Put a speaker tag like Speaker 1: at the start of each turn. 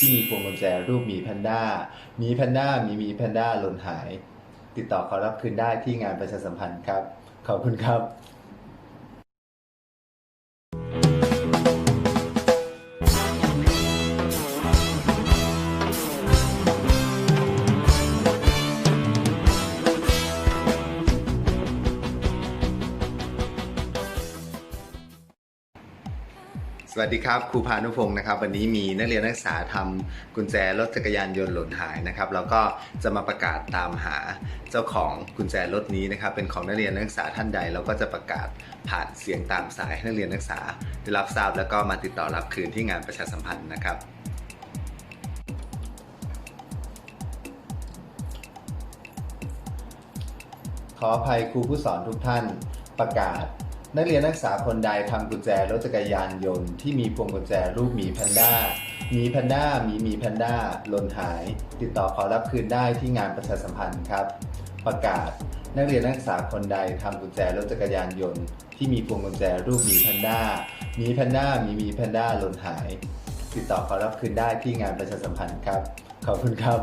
Speaker 1: ที่มีพวงกุญแจรูปหมีแพนด้ามีแพนด้ามีหมีแพนด้าหล่นหาย ติดต่อขอรับคืนได้ที่งานประชาสัมพันธ์ครับ ขอบคุณครับ สวัสดีครับครูพานุพงศ์นะครับ วันนี้มีนักเรียนนักศึกษาทำกุญแจรถจักรยานยนต์หล่นหายนะครับแล้วก็จะมาประกาศตามหาเจ้าของกุญแจรถนี้นะครับ เป็นของนักเรียนนักศึกษาท่านใดเราก็จะประกาศผ่านเสียงตามสายให้นักเรียนนักศึกษาได้รับทราบแล้วก็มาติดต่อรับคืนที่งานประชาสัมพันธ์นะครับขออภัยครูผู้สอนทุกท่านประกาศ นักเรียนนักศึกษาคนใดทำกุญแจรถจักรยานยนต์ที่มีพวงกุญแจรูปหมีแพนด้า มีแพนด้า มีมีแพนด้าหล่นหาย ติดต่อขอรับคืนได้ที่งานประชาสัมพันธ์ครับ ประกาศนักเรียนนักศึกษาคนใดทำกุญแจรถจักรยานยนต์ที่มีพวงกุญแจรูปหมีแพนด้า มีแพนด้า มีมีแพนด้าหล่นหาย ติดต่อขอรับคืนได้ที่งานประชาสัมพันธ์ครับ ขอบคุณครับ